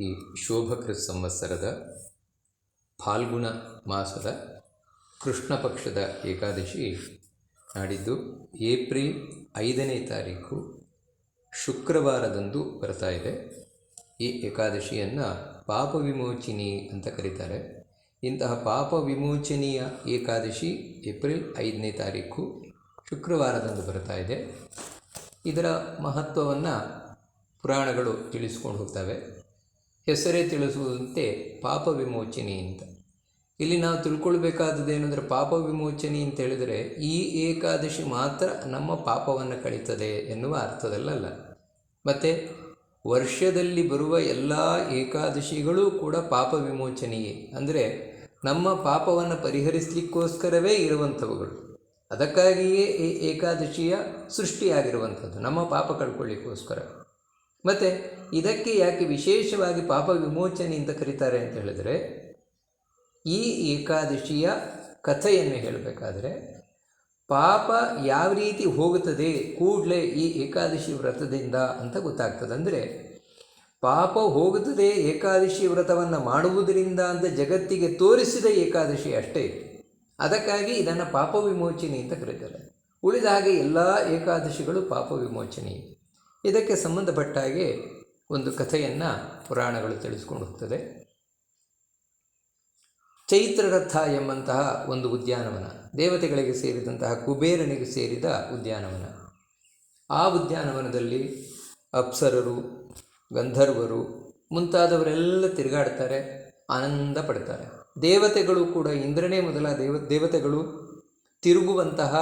ಈ ಶೋಭಕೃ ಸಂವತ್ಸರದ ಫಾಲ್ಗುಣ ಮಾಸದ ಕೃಷ್ಣ ಪಕ್ಷದ ಏಕಾದಶಿ ನಾಡಿದ್ದು ಏಪ್ರಿಲ್ ಐದನೇ ತಾರೀಕು ಶುಕ್ರವಾರದಂದು ಬರ್ತಾ ಇದೆ. ಈ ಏಕಾದಶಿಯನ್ನು ಪಾಪ ವಿಮೋಚಿನಿ ಅಂತ ಕರೀತಾರೆ. ಇಂತಹ ಪಾಪ ವಿಮೋಚನೆಯ ಏಕಾದಶಿ ಏಪ್ರಿಲ್ ಐದನೇ ತಾರೀಕು ಶುಕ್ರವಾರದಂದು ಬರ್ತಾ ಇದೆ. ಇದರ ಮಹತ್ವವನ್ನು ಪುರಾಣಗಳು ತಿಳಿಸ್ಕೊಂಡು ಹೋಗ್ತವೆ. ಹೆಸರೇ ತಿಳಿಸುವುದಂತೆ ಪಾಪ ವಿಮೋಚನೆ ಅಂತ. ಇಲ್ಲಿ ನಾವು ತಿಳ್ಕೊಳ್ಬೇಕಾದದ್ದು ಏನಂದರೆ ಪಾಪ ವಿಮೋಚನೆ ಅಂತ ಹೇಳಿದರೆ ಈ ಏಕಾದಶಿ ಮಾತ್ರ ನಮ್ಮ ಪಾಪವನ್ನು ಕಳೀತದೆ ಎನ್ನುವ ಅರ್ಥದಲ್ಲಲ್ಲ. ಮತ್ತು ವರ್ಷದಲ್ಲಿ ಬರುವ ಎಲ್ಲ ಏಕಾದಶಿಗಳೂ ಕೂಡ ಪಾಪ ವಿಮೋಚನೆಯೇ. ಅಂದರೆ ನಮ್ಮ ಪಾಪವನ್ನು ಪರಿಹರಿಸಲಿಕ್ಕೋಸ್ಕರವೇ ಇರುವಂಥವುಗಳು. ಅದಕ್ಕಾಗಿಯೇ ಈ ಏಕಾದಶಿಯ ಸೃಷ್ಟಿಯಾಗಿರುವಂಥದ್ದು. ನಮ್ಮ ಪಾಪ ಕಳ್ಕೊಳ್ಳಿಕ್ಕೋಸ್ಕರ. ಮತ್ತು ಇದಕ್ಕೆ ಯಾಕೆ ವಿಶೇಷವಾಗಿ ಪಾಪ ವಿಮೋಚನೆ ಅಂತ ಕರೀತಾರೆ ಅಂತ ಹೇಳಿದರೆ, ಈ ಏಕಾದಶಿಯ ಕಥೆಯನ್ನು ಹೇಳಬೇಕಾದ್ರೆ, ಪಾಪ ಯಾವ ರೀತಿ ಹೋಗುತ್ತದೆ ಕೂಡಲೇ ಈ ಏಕಾದಶಿ ವ್ರತದಿಂದ ಅಂತ ಗೊತ್ತಾಗ್ತದೆ. ಅಂದರೆ ಪಾಪ ಹೋಗುತ್ತದೆ ಏಕಾದಶಿ ವ್ರತವನ್ನು ಮಾಡುವುದರಿಂದ ಅಂತ ಜಗತ್ತಿಗೆ ತೋರಿಸಿದ ಏಕಾದಶಿ ಅಷ್ಟೇ. ಅದಕ್ಕಾಗಿ ಇದನ್ನು ಪಾಪ ವಿಮೋಚನೆ ಅಂತ ಕರೀತಾರೆ. ಉಳಿದ ಹಾಗೆ ಎಲ್ಲ ಏಕಾದಶಿಗಳು ಪಾಪ ವಿಮೋಚನೆ. ಇದಕ್ಕೆ ಸಂಬಂಧಪಟ್ಟ ಹಾಗೆ ಒಂದು ಕಥೆಯನ್ನು ಪುರಾಣಗಳು ತಿಳಿಸ್ಕೊಂಡು ಹೋಗ್ತದೆ. ಚೈತ್ರರಥ ಎಂಬಂತಹ ಒಂದು ಉದ್ಯಾನವನ, ದೇವತೆಗಳಿಗೆ ಸೇರಿದಂತಹ ಕುಬೇರನಿಗೆ ಸೇರಿದ ಉದ್ಯಾನವನ. ಆ ಉದ್ಯಾನವನದಲ್ಲಿ ಅಪ್ಸರರು, ಗಂಧರ್ವರು ಮುಂತಾದವರೆಲ್ಲ ತಿರುಗಾಡ್ತಾರೆ, ಆನಂದ ಪಡ್ತಾರೆ. ದೇವತೆಗಳು ಕೂಡ ಇಂದ್ರನೇ ಮೊದಲ ದೇವ, ದೇವತೆಗಳು ತಿರುಗುವಂತಹ,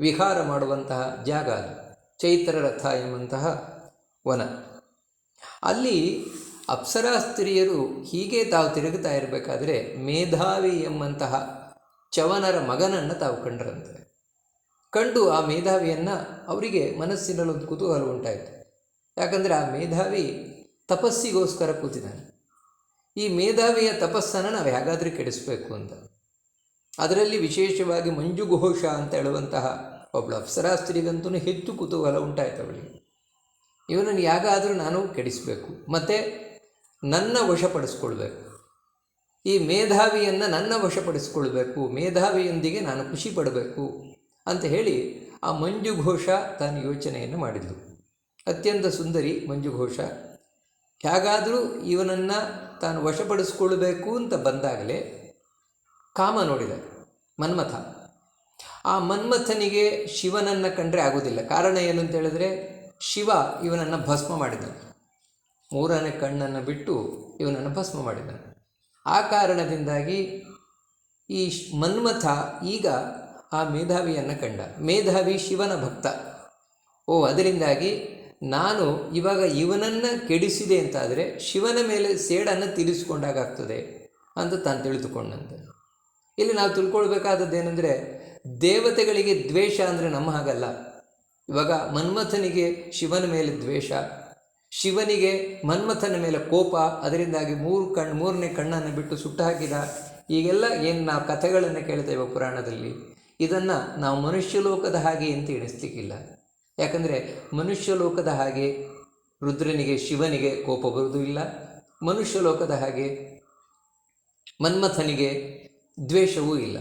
ವಿಹಾರ ಮಾಡುವಂತಹ ಜಾಗ ಅದು. ಚೈತ್ರರಥ ಎಂಬಂತಹ ವನ. ಅಲ್ಲಿ ಅಪ್ಸರಾ ಸ್ತ್ರೀಯರು ಹೀಗೆ ತಾವು ತಿರುಗುತ್ತಾ ಇರಬೇಕಾದ್ರೆ ಮೇಧಾವಿ ಎಂಬಂತಹ ಚವನರ ಮಗನನ್ನು ತಾವು ಕಂಡ್ರಂತೆ. ಕಂಡು ಆ ಮೇಧಾವಿಯನ್ನು ಅವರಿಗೆ ಮನಸ್ಸಿನಲ್ಲಿ ಒಂದು ಕುತೂಹಲ ಉಂಟಾಯಿತು. ಯಾಕಂದರೆ ಆ ಮೇಧಾವಿ ತಪಸ್ಸಿಗೋಸ್ಕರ ಕೂತಿದ್ದಾನೆ. ಈ ಮೇಧಾವಿಯ ತಪಸ್ಸನ್ನು ನಾವು ಹೇಗಾದರೂ ಕೆಡಿಸಬೇಕು ಅಂತ. ಅದರಲ್ಲಿ ವಿಶೇಷವಾಗಿ ಮಂಜುಘೋಷ ಅಂತ ಹೇಳುವಂತಹ ಒಬ್ಬಳು ಅಪ್ಸರಾಸ್ತ್ರಿಗಂತೂ ಹೆಚ್ಚು ಕುತೂಹಲ ಉಂಟಾಯಿತು ಅವಳಿಗೆ. ಇವನನ್ನು ಯಾಗಾದರೂ ನಾನು ಕೆಡಿಸಬೇಕು, ಮತ್ತು ನನ್ನ ವಶಪಡಿಸ್ಕೊಳ್ಬೇಕು. ಈ ಮೇಧಾವಿಯನ್ನು ನನ್ನ ವಶಪಡಿಸ್ಕೊಳ್ಬೇಕು, ಮೇಧಾವಿಯೊಂದಿಗೆ ನಾನು ಖುಷಿ ಪಡಬೇಕು ಅಂತ ಹೇಳಿ ಆ ಮಂಜುಘೋಷ ತಾನು ಯೋಚನೆಯನ್ನು ಮಾಡಿದ್ಲು. ಅತ್ಯಂತ ಸುಂದರಿ ಮಂಜುಘೋಷ ಹೇಗಾದರೂ ಇವನನ್ನು ತಾನು ವಶಪಡಿಸ್ಕೊಳ್ಬೇಕು ಅಂತ ಬಂದಾಗಲೇ ಕಾಮ ನೋಡಿದ ಮನ್ಮಥ. ಆ ಮನ್ಮಥನಿಗೆ ಶಿವನನ್ನು ಕಂಡ್ರೆ ಆಗೋದಿಲ್ಲ. ಕಾರಣ ಏನು ಅಂತ ಹೇಳಿದ್ರೆ, ಶಿವ ಇವನನ್ನು ಭಸ್ಮ ಮಾಡಿದನು. ಮೂರನೇ ಕಣ್ಣನ್ನು ಬಿಟ್ಟು ಇವನನ್ನು ಭಸ್ಮ ಮಾಡಿದನು. ಆ ಕಾರಣದಿಂದಾಗಿ ಈ ಮನ್ಮಥ ಈಗ ಆ ಮೇಧಾವಿಯನ್ನು ಕಂಡ. ಮೇಧಾವಿ ಶಿವನ ಭಕ್ತ. ಓ, ಅದರಿಂದಾಗಿ ನಾನು ಇವಾಗ ಇವನನ್ನು ಕೆಡಿಸಿದೆ ಅಂತಾದರೆ ಶಿವನ ಮೇಲೆ ಸೇಡನ್ನು ತೀರಿಸಿಕೊಂಡಾಗ್ತದೆ ಅಂತ ತಾನು ತಿಳಿದುಕೊಂಡಂತೆ. ಇಲ್ಲಿ ನಾವು ತಿಳ್ಕೊಳ್ಬೇಕಾದದ್ದೇನೆಂದರೆ ದೇವತೆಗಳಿಗೆ ದ್ವೇಷ ಅಂದರೆ ನಮ್ಮ ಹಾಗಲ್ಲ. ಇವಾಗ ಮನ್ಮಥನಿಗೆ ಶಿವನ ಮೇಲೆ ದ್ವೇಷ, ಶಿವನಿಗೆ ಮನ್ಮಥನ ಮೇಲೆ ಕೋಪ, ಅದರಿಂದಾಗಿ ಮೂರು ಕಣ್ಣು ಮೂರನೇ ಕಣ್ಣನ್ನು ಬಿಟ್ಟು ಸುಟ್ಟು ಹಾಕಿದ. ಈಗೆಲ್ಲ ಏನು ನಾವು ಕಥೆಗಳನ್ನು ಕೇಳ್ತೇವೆ ಪುರಾಣದಲ್ಲಿ, ಇದನ್ನು ನಾವು ಮನುಷ್ಯ ಲೋಕದ ಹಾಗೆ ಅಂತ ಎಣಿಸ್ಲಿಕ್ಕಿಲ್ಲ. ಯಾಕಂದರೆ ಮನುಷ್ಯ ಲೋಕದ ಹಾಗೆ ರುದ್ರನಿಗೆ, ಶಿವನಿಗೆ ಕೋಪ ಬರುವುದೂ ಇಲ್ಲ. ಮನುಷ್ಯ ಲೋಕದ ಹಾಗೆ ಮನ್ಮಥನಿಗೆ ದ್ವೇಷವೂ ಇಲ್ಲ.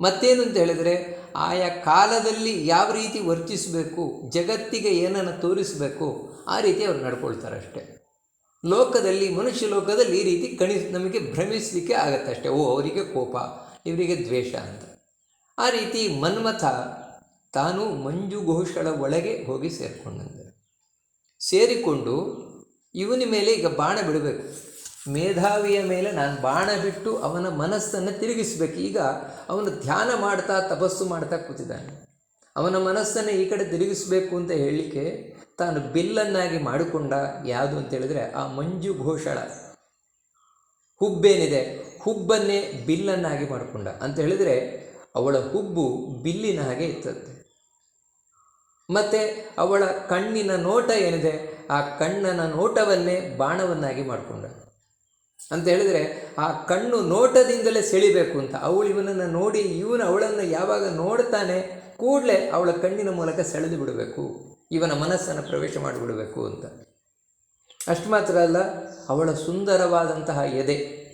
ಮತ್ತೇನು ಅಂತ ಹೇಳಿದರೆ, ಆಯಾ ಕಾಲದಲ್ಲಿ ಯಾವ ರೀತಿ ವರ್ತಿಸಬೇಕು, ಜಗತ್ತಿಗೆ ಏನನ್ನು ತೋರಿಸಬೇಕು, ಆ ರೀತಿ ಅವ್ರು ನಡ್ಕೊಳ್ತಾರೆ ಅಷ್ಟೇ. ಲೋಕದಲ್ಲಿ, ಮನುಷ್ಯ ಲೋಕದಲ್ಲಿ ಈ ರೀತಿ ಕಣಿ, ನಮಗೆ ಭ್ರಮಿಸಲಿಕ್ಕೆ ಆಗತ್ತೆ ಅಷ್ಟೇ. ಓ, ಅವರಿಗೆ ಕೋಪ, ಇವರಿಗೆ ದ್ವೇಷ ಅಂತ. ಆ ರೀತಿ ಮನ್ಮಥ ತಾನು ಮಂಜುಘೋಷಳ ಒಳಗೆ ಹೋಗಿ ಸೇರಿಕೊಂಡಂತೆ. ಸೇರಿಕೊಂಡು ಇವನ ಮೇಲೆ ಈಗ ಬಾಣ ಬಿಡಬೇಕು. ಮೇಧಾವಿಯ ಮೇಲೆ ನಾನು ಬಾಣ ಬಿಟ್ಟು ಅವನ ಮನಸ್ಸನ್ನು ತಿರುಗಿಸಬೇಕು. ಈಗ ಅವನು ಧ್ಯಾನ ಮಾಡ್ತಾ, ತಪಸ್ಸು ಮಾಡ್ತಾ ಕೂತಿದ್ದಾನೆ. ಅವನ ಮನಸ್ಸನ್ನು ಈ ಕಡೆ ತಿರುಗಿಸಬೇಕು ಅಂತ ಹೇಳಲಿಕ್ಕೆ ತಾನು ಬಿಲ್ಲನ್ನಾಗಿ ಮಾಡಿಕೊಂಡ ಯಾವುದು ಅಂತೇಳಿದರೆ ಆ ಮಂಜು ಘೋಷಳ. ಹುಬ್ಬೇನಿದೆ, ಹುಬ್ಬನ್ನೇ ಬಿಲ್ಲನ್ನಾಗಿ ಮಾಡಿಕೊಂಡ. ಅಂತ ಹೇಳಿದರೆ ಅವಳ ಹುಬ್ಬು ಬಿಲ್ಲಿನ ಹಾಗೆ ಇತ್ತಂತೆ ಮತ್ತು ಅವಳ ಕಣ್ಣಿನ ನೋಟ ಏನಿದೆ, ಆ ಕಣ್ಣನ ನೋಟವನ್ನೇ ಬಾಣವನ್ನಾಗಿ ಮಾಡಿಕೊಂಡ. ಅಂತ ಹೇಳಿದ್ರೆ ಆ ಕಣ್ಣು ನೋಟದಿಂದಲೇ ಸೆಳಿಬೇಕು ಅಂತ. ಅವಳು ಇವನನ್ನು ನೋಡಿ, ಇವನು ಅವಳನ್ನು ಯಾವಾಗ ನೋಡ್ತಾನೆ, ಕೂಡಲೇ ಅವಳ ಕಣ್ಣಿನ ಮೂಲಕ ಸೆಳೆದು ಬಿಡಬೇಕು. ಇವನ ಮನಸ್ಸನ್ನು ಪ್ರವೇಶ ಮಾಡಿಬಿಡಬೇಕು ಅಂತ. ಅಷ್ಟು ಮಾತ್ರ ಅಲ್ಲ, ಅವಳ ಸುಂದರವಾದಂತಹ ಎದೆ,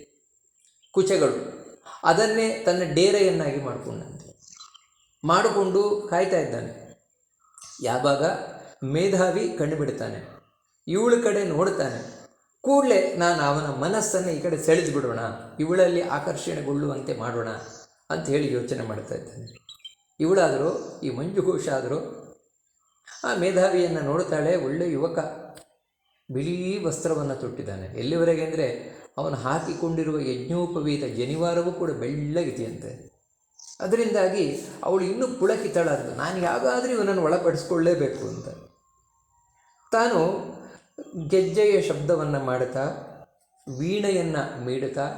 ಕುಚಗಳು, ಅದನ್ನೇ ತನ್ನ ಡೇರೆಯನ್ನಾಗಿ ಮಾಡಿಕೊಂಡಂತೆ. ಮಾಡಿಕೊಂಡು ಕಾಯ್ತಾ ಇದ್ದಾನೆ. ಯಾವಾಗ ಮೇಧಾವಿ ಕಂಡುಬಿಡ್ತಾನೆ. ಬಿಡ್ತಾನೆ ಇವಳ ಕಡೆ ನೋಡ್ತಾನೆ. ಕೂಡಲೇ ನಾನು ಅವನ ಮನಸ್ಸನ್ನು ಈ ಕಡೆ ಸೆಳೆದು ಬಿಡೋಣ, ಇವಳಲ್ಲಿ ಆಕರ್ಷಣೆಗೊಳ್ಳುವಂತೆ ಮಾಡೋಣ ಅಂತ ಹೇಳಿ ಯೋಚನೆ ಮಾಡ್ತಾ ಇದ್ದಾನೆ. ಇವಳಾದರೂ, ಈ ಮಂಜುಘೋಷ ಆದರೂ, ಆ ಮೇಧಾವಿಯನ್ನು ನೋಡ್ತಾಳೆ ಒಳ್ಳೆ ಯುವಕ. ಬಿಳಿ ವಸ್ತ್ರವನ್ನು ತೊಟ್ಟಿದ್ದಾನೆ. ಎಲ್ಲಿವರೆಗೆ ಅಂದರೆ, ಅವನು ಹಾಕಿಕೊಂಡಿರುವ ಯಜ್ಞೋಪವೀತ ಜನಿವಾರವೂ ಕೂಡ ಬೆಳ್ಳಗಿದೆಯಂತೆ. ಅದರಿಂದಾಗಿ ಅವಳು ಇನ್ನೂ ಪುಳಕಿತಳಾದ್ಲು. ನಾನು ಯಾವಾಗಾದರೂ ಇವನನ್ನು ಒಳಪಡಿಸ್ಕೊಳ್ಳೇಬೇಕು ಅಂತ. ತಾನು ಗೆಜ್ಜೆಯ ಶಬ್ದವನ್ನು ಮಾಡುತ್ತಾ, ವೀಣೆಯನ್ನು ಮೀಡುತ್ತಾ,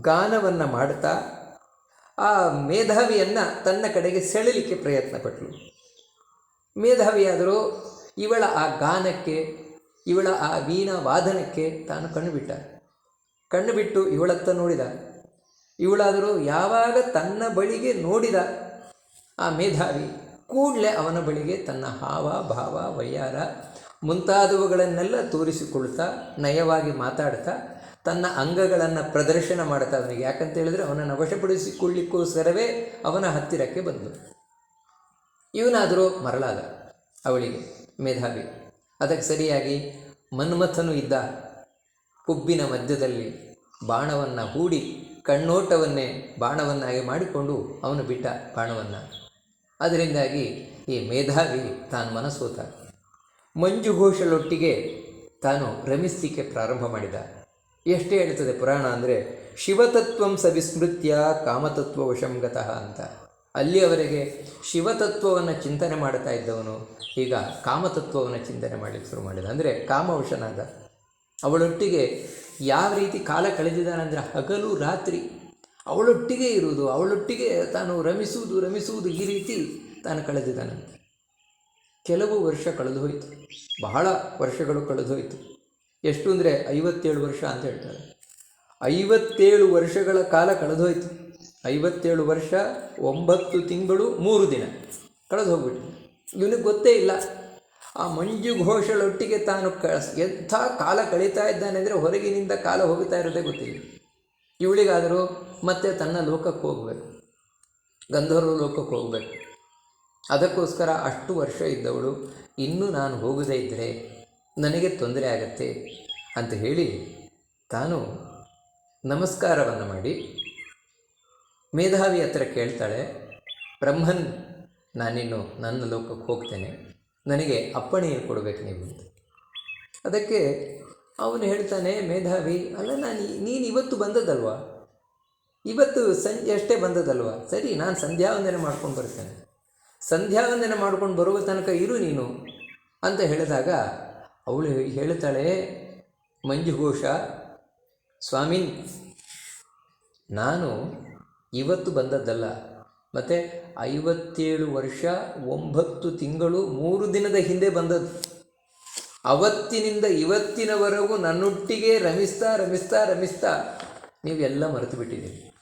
ಗಾನವನ್ನು ಮಾಡುತ್ತಾ, ಆ ಮೇಧಾವಿಯನ್ನು ತನ್ನ ಕಡೆಗೆ ಸೆಳೆಲಿಕ್ಕೆ ಪ್ರಯತ್ನ ಪಟ್ಟಳು ಮೇಧಾವಿಯಾದರೂ ಇವಳ ಆ ಗಾನಕ್ಕೆ, ಇವಳ ಆ ವೀಣಾ ವಾದನಕ್ಕೆ ತಾನು ಕಣ್ಣು ಬಿಟ್ಟ ಕಣ್ಣು ಬಿಟ್ಟು ಇವಳತ್ತ ನೋಡಿದ. ಇವಳಾದರೂ ಯಾವಾಗ ತನ್ನ ಬಳಿಗೆ ನೋಡಿದ? ಆ ಮೇಧಾವಿ ಕೂಡಲೇ ಅವನ ಬಳಿಗೆ ತನ್ನ ಹಾವ, ಭಾವ ವಯ್ಯಾರ ಮುಂತಾದವುಗಳನ್ನೆಲ್ಲ ತೋರಿಸಿಕೊಳ್ತಾ, ನಯವಾಗಿ ಮಾತಾಡ್ತಾ, ತನ್ನ ಅಂಗಗಳನ್ನು ಪ್ರದರ್ಶನ ಮಾಡ್ತಾ ಅವನಿಗೆ. ಯಾಕಂತ ಹೇಳಿದ್ರೆ ಅವನನ್ನು ವಶಪಡಿಸಿಕೊಳ್ಳಿಕ್ಕೋಸ್ಕರವೇ ಅವನ ಹತ್ತಿರಕ್ಕೆ ಬಂದು. ಇವನಾದರೂ ಮರಳಾದ ಅವಳಿಗೆ, ಮೇಧಾವಿ, ಅದಕ್ಕೆ ಸರಿಯಾಗಿ ಮನ್ಮಥನು ಇದ್ದ ಹುಬ್ಬಿನ ಮಧ್ಯದಲ್ಲಿ ಬಾಣವನ್ನು ಹೂಡಿ, ಕಣ್ಣೋಟವನ್ನೇ ಬಾಣವನ್ನಾಗಿ ಮಾಡಿಕೊಂಡು ಅವನು ಬಿಟ್ಟ ಬಾಣವನ್ನು. ಅದರಿಂದಾಗಿ ಈ ಮೇಧಾವಿ ತಾನು ಮನಸೋತ. ಮಂಜುಘೋಷಳೊಟ್ಟಿಗೆ ತಾನು ರಮಿಸಲಿಕ್ಕೆ ಪ್ರಾರಂಭ ಮಾಡಿದ. ಎಷ್ಟೇ ಹೇಳ್ತದೆ ಪುರಾಣ ಅಂದರೆ, ಶಿವತತ್ವಂ ಸವಿಸ್ಮೃತ್ಯ ಕಾಮತತ್ವ ವಶಂಗತಃ ಅಂತ. ಅಲ್ಲಿಯವರೆಗೆ ಶಿವತತ್ವವನ್ನು ಚಿಂತನೆ ಮಾಡ್ತಾ ಇದ್ದವನು, ಈಗ ಕಾಮತತ್ವವನ್ನು ಚಿಂತನೆ ಮಾಡಲಿಕ್ಕೆ ಶುರು ಮಾಡಿದ. ಅಂದರೆ ಕಾಮವಶನಾದ. ಅವಳೊಟ್ಟಿಗೆ ಯಾವ ರೀತಿ ಕಾಲ ಕಳೆದಿದ್ದಾನಂದರೆ ಹಗಲು ರಾತ್ರಿ. ಅವಳೊಟ್ಟಿಗೆ ಇರುವುದು, ಅವಳೊಟ್ಟಿಗೆ ತಾನು ರಮಿಸುವುದು ರಮಿಸುವುದು ಈ ರೀತಿ ತಾನು ಕಳೆದಿದ್ದಾನಂತೆ. ಕೆಲವು ವರ್ಷ ಕಳೆದು ಹೋಯಿತು. ಬಹಳ ವರ್ಷಗಳು ಕಳೆದು ಹೋಯಿತು. ಎಷ್ಟು ಅಂದರೆ ಐವತ್ತೇಳು ವರ್ಷ ಅಂತ ಹೇಳ್ತಾರೆ. ಐವತ್ತೇಳು ವರ್ಷಗಳ ಕಾಲ ಕಳೆದು ಹೋಯಿತು. ಐವತ್ತೇಳು ವರ್ಷ, ಒಂಬತ್ತು ತಿಂಗಳು, ಮೂರು ದಿನ ಕಳೆದು ಹೋಗ್ಬಿಟ್ಟು ಇವನಿಗೆ ಗೊತ್ತೇ ಇಲ್ಲ. ಆ ಮಂಜು ಘೋಷಗಳೊಟ್ಟಿಗೆ ತಾನು ಕ, ಎಂಥ ಕಾಲ ಕಳೀತಾ ಇದ್ದಾನೆ ಅಂದರೆ ಹೊರಗಿನಿಂದ ಕಾಲ ಹೋಗ್ತಾ ಇರೋದೇ ಗೊತ್ತಿಲ್ಲ. ಇವಳಿಗಾದರೂ ಮತ್ತೆ ತನ್ನ ಲೋಕಕ್ಕೆ ಹೋಗಬೇಕು. ಗಂಧರ್ವ ಲೋಕಕ್ಕೆ ಹೋಗಬೇಕು. ಅದಕ್ಕೋಸ್ಕರ ಅಷ್ಟು ವರ್ಷ ಇದ್ದವಳು, ಇನ್ನೂ ನಾನು ಹೋಗದೇ ಇದ್ದರೆ ನನಗೆ ತೊಂದರೆ ಆಗತ್ತೆ ಅಂತ ಹೇಳಿ ತಾನು ನಮಸ್ಕಾರವನ್ನು ಮಾಡಿ ಮೇಧಾವಿ ಹತ್ರ ಕೇಳ್ತಾಳೆ, ಬ್ರಹ್ಮನ್, ನಾನಿನ್ನು ನನ್ನ ಲೋಕಕ್ಕೆ ಹೋಗ್ತೇನೆ. ನನಗೆ ಅಪ್ಪಣೆಯನ್ನು ಕೊಡಬೇಕು ನೀವು ಅದಕ್ಕೆ ಅವನು ಹೇಳ್ತಾನೆ, ಮೇಧಾವಿ, ಅಲ್ಲ ನಾನು ನೀನು ಇವತ್ತು ಬಂದದಲ್ವಾ ಇವತ್ತು ಸಂಜೆ ಅಷ್ಟೇ ಬಂದದಲ್ವಾ ಸರಿ, ನಾನು ಸಂಧ್ಯಾ ವಂದನೆ ಮಾಡ್ಕೊಂಡು ಬರ್ತೇನೆ. ಸಂಧ್ಯಾ ವಂದನೆ ಮಾಡ್ಕೊಂಡು ಬರುವ ತನಕ ಇರು ನೀನು ಅಂತ ಹೇಳಿದಾಗ ಅವಳು ಹೇಳ್ತಾಳೆ, ಮಂಜುಘೋಷ, ಸ್ವಾಮಿನ್, ನಾನು ಇವತ್ತು ಬಂದದ್ದಲ್ಲ, ಮತ್ತು ಐವತ್ತೇಳು ವರ್ಷ, ಒಂಬತ್ತು ತಿಂಗಳು, ಮೂರು ದಿನದ ಹಿಂದೆ ಬಂದದ್ದು. ಅವತ್ತಿನಿಂದ ಇವತ್ತಿನವರೆಗೂ ನನ್ನೊಟ್ಟಿಗೆ ರಮಿಸ್ತಾ ರಮಿಸ್ತಾ ರಮಿಸ್ತಾ ನೀವೆಲ್ಲ ಮರೆತು ಬಿಟ್ಟಿದ್ದೀರಿ.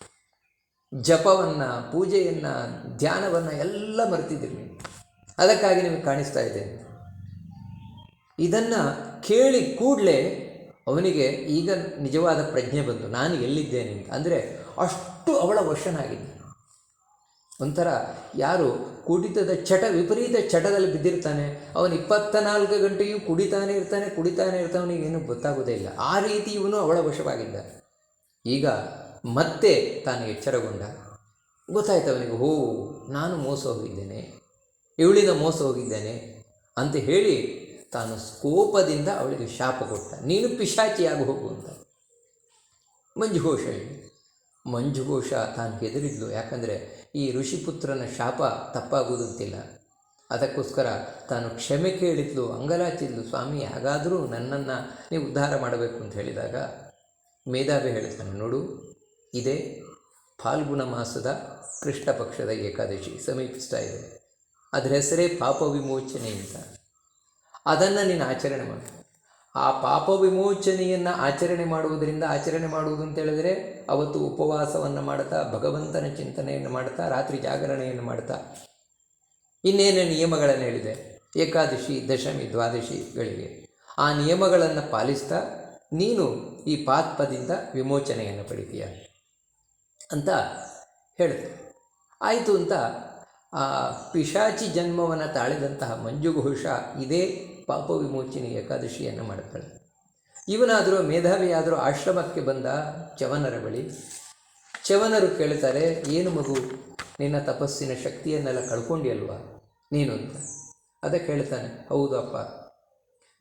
ಜಪವನ್ನು, ಪೂಜೆಯನ್ನು, ಧ್ಯಾನವನ್ನು ಎಲ್ಲ ಮರೆತಿದ್ದೀರಿ ನೀವು. ಅದಕ್ಕಾಗಿ ನಿಮಗೆ ಕಾಣಿಸ್ತಾ ಇದೆ. ಇದನ್ನು ಕೇಳಿ ಕೂಡಲೇ ಅವನಿಗೆ ಈಗ ನಿಜವಾದ ಪ್ರಜ್ಞೆ ಬಂತು ನಾನು ಎಲ್ಲಿದ್ದೇನೆ ಅಂದರೆ ಅಷ್ಟು ಅವಳ ವಶನಾಗಿದ್ದ. ಒಂಥರ ಯಾರು ಕುಡಿತದ ಚಟ ವಿಪರೀತ ಚಟದಲ್ಲಿ ಬಿದ್ದಿರ್ತಾನೆ, ಅವನು ಇಪ್ಪತ್ತ ನಾಲ್ಕು ಗಂಟೆಯೂ ಕುಡಿತಾನೆ ಇರ್ತಾನೆ ಕುಡಿತಾನೆ ಇರ್ತಾನೆ ಏನೂ ಗೊತ್ತಾಗೋದೇ ಇಲ್ಲ. ಆ ರೀತಿ ಇವನು ಅವಳ ವಶವಾಗಿದ್ದ. ಈಗ ಮತ್ತೆ ತಾನು ಎಚ್ಚರಗೊಂಡ, ಗೊತ್ತಾಯ್ತು ಅವನಿಗೆ, ಹೋ, ನಾನು ಮೋಸ ಹೋಗಿದ್ದೇನೆ, ಇವಳಿಂದ ಮೋಸ ಹೋಗಿದ್ದೇನೆ ಅಂತ ಹೇಳಿ ತಾನು ಕೋಪದಿಂದ ಅವಳಿಗೆ ಶಾಪ ಕೊಟ್ಟ. ನೀನು ಪಿಶಾಚಿಯಾಗಿ ಹೋಗು ಅಂತ. ಮಂಜುಘೋಷ ಹೇಳಿ. ಮಂಜುಘೋಷ ತಾನು ಹೆದರಿದ್ಲು. ಯಾಕಂದರೆ ಈ ಋಷಿಪುತ್ರನ ಶಾಪ ತಪ್ಪಾಗುವುದಂತಿಲ್ಲ. ಅದಕ್ಕೋಸ್ಕರ ತಾನು ಕ್ಷಮೆ ಕೇಳಿದ್ಲು, ಅಂಗಲಾಚಿದ್ಲು, ಸ್ವಾಮಿ, ಹಾಗಾದರೂ ನನ್ನನ್ನು ನೀವು ಉದ್ಧಾರ ಮಾಡಬೇಕು ಅಂತ ಹೇಳಿದಾಗ ಮೇಧಾವಿ ಹೇಳ್ತಾನೆ ನೋಡು ಇದೇ ಫಾಲ್ಗುಣ ಮಾಸದ ಕೃಷ್ಣ ಪಕ್ಷದ ಏಕಾದಶಿ ಸಮೀಪಿಸ್ತಾ ಇದೆ. ಅದರ ಹೆಸರೇ ಪಾಪ ವಿಮೋಚನೆ ಅಂತ. ಅದನ್ನು ನೀನು ಆಚರಣೆ ಮಾಡು. ಆ ಪಾಪ ವಿಮೋಚನೆಯನ್ನು ಆಚರಣೆ ಮಾಡುವುದರಿಂದ ಆಚರಣೆ ಮಾಡುವುದು ಅಂತ ಹೇಳಿದರೆ ಅವತ್ತು ಉಪವಾಸವನ್ನು ಮಾಡ್ತಾ, ಭಗವಂತನ ಚಿಂತನೆಯನ್ನು ಮಾಡ್ತಾ, ರಾತ್ರಿ ಜಾಗರಣೆಯನ್ನು ಮಾಡ್ತಾ. ಇನ್ನೇನು ನಿಯಮಗಳನ್ನು ಹೇಳಿದೆ? ಏಕಾದಶಿ, ದಶಮಿ, ದ್ವಾದಶಿಗಳಿಗೆ. ಆ ನಿಯಮಗಳನ್ನು ಪಾಲಿಸ್ತಾ ನೀನು ಈ ಪಾತ್ಪದಿಂದ ವಿಮೋಚನೆಯನ್ನು ಪಡಿತೀಯ. ಅಂತ ಹೇಳಿದೆ ಆಯಿತು ಅಂತ, ಆ, ಪಿಶಾಚಿ ಜನ್ಮವನ್ನು ತಾಳಿದಂತಹ ಮಂಜುಘೋಷ ಇದೇ ಪಾಪ ವಿಮೋಚನೆ ಏಕಾದಶಿಯನ್ನು ಮಾಡುತ್ತಾಳೆ ಇವನಾದರೂ ಮೇಧಾವಿಯಾದರೂ ಆಶ್ರಮಕ್ಕೆ ಬಂದ ಚವನರ ಬಳಿ, ಚವನರು ಕೇಳ್ತಾರೆ, ಏನು ಮಗು, ನಿನ್ನ ತಪಸ್ಸಿನ ಶಕ್ತಿಯನ್ನೆಲ್ಲ ಕಳ್ಕೊಂಡಿಯಲ್ವಾ? ನೀನು ಅಂತ. ಅದಕ್ಕೆ ಹೇಳ್ತಾನೆ ಹೌದು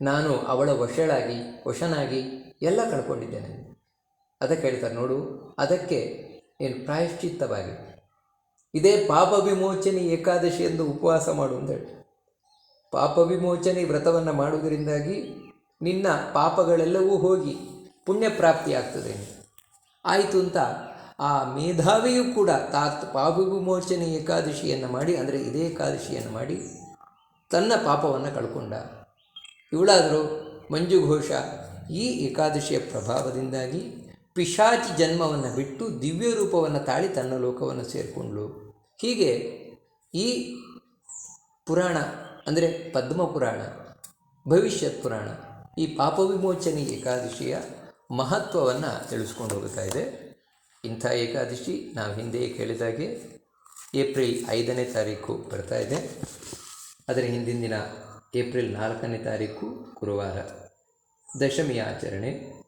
ನಾನು ಅವಳ ವಶಳಾಗಿ, ವಶನಾಗಿ ಎಲ್ಲ ಕಳ್ಕೊಂಡಿದ್ದೇನೆ. ಅದಕ್ಕೆ ಹೇಳ್ತಾರೆ ನೋಡು, ಅದಕ್ಕೆ ನೀನು ಪ್ರಾಯಶ್ಚಿತ್ತವಾಗಿ ಇದೇ ಪಾಪ ವಿಮೋಚನೆ ಏಕಾದಶಿ ಎಂದು ಉಪವಾಸ ಮಾಡು ಅಂತ ಹೇಳಿ ಪಾಪ ವಿಮೋಚನೆ ವ್ರತವನ್ನು ಮಾಡುವುದರಿಂದಾಗಿ ನಿನ್ನ ಪಾಪಗಳೆಲ್ಲವೂ ಹೋಗಿ ಪುಣ್ಯ ಪ್ರಾಪ್ತಿಯಾಗ್ತದೆ ಆಯಿತು ಅಂತ ಆ ಮೇಧಾವಿಯೂ ಕೂಡ ತಾತ್ ಪಾಪ ವಿಮೋಚನೆ ಏಕಾದಶಿಯನ್ನು ಮಾಡಿ, ಅಂದರೆ ಇದೇ ಏಕಾದಶಿಯನ್ನು ಮಾಡಿ ತನ್ನ ಪಾಪವನ್ನು ಕಳ್ಕೊಂಡ. ಇವಳಾದರೂ ಮಂಜು ಘೋಷ ಈ ಏಕಾದಶಿಯ ಪ್ರಭಾವದಿಂದಾಗಿ ಪಿಶಾಚಿ ಜನ್ಮವನ್ನು ಬಿಟ್ಟು ದಿವ್ಯ ರೂಪವನ್ನು ತಾಳಿ ತನ್ನ ಲೋಕವನ್ನು ಸೇರಿಕೊಂಡ್ಳು. ಹೀಗೆ ಈ ಪುರಾಣ ಅಂದರೆ ಪದ್ಮ ಪುರಾಣ, ಭವಿಷ್ಯತ್ ಪುರಾಣ, ಈ ಪಾಪ ವಿಮೋಚನೆ ಏಕಾದಶಿಯ ಮಹತ್ವವನ್ನು ತಿಳಿಸ್ಕೊಂಡು ಹೋಗ್ತಾ ಇದೆ. ಇಂಥ ಏಕಾದಶಿ ನಾವು ಹಿಂದೆಯೇ ಕೇಳಿದಾಗೆ ಏಪ್ರಿಲ್ ಐದನೇ ತಾರೀಕು ಬರ್ತಾ ಇದೆ. ಅದರ ಹಿಂದಿನ ದಿನ ಏಪ್ರಿಲ್ ನಾಲ್ಕನೇ ತಾರೀಕು ಗುರುವಾರ, ದಶಮಿಯ ಆಚರಣೆ.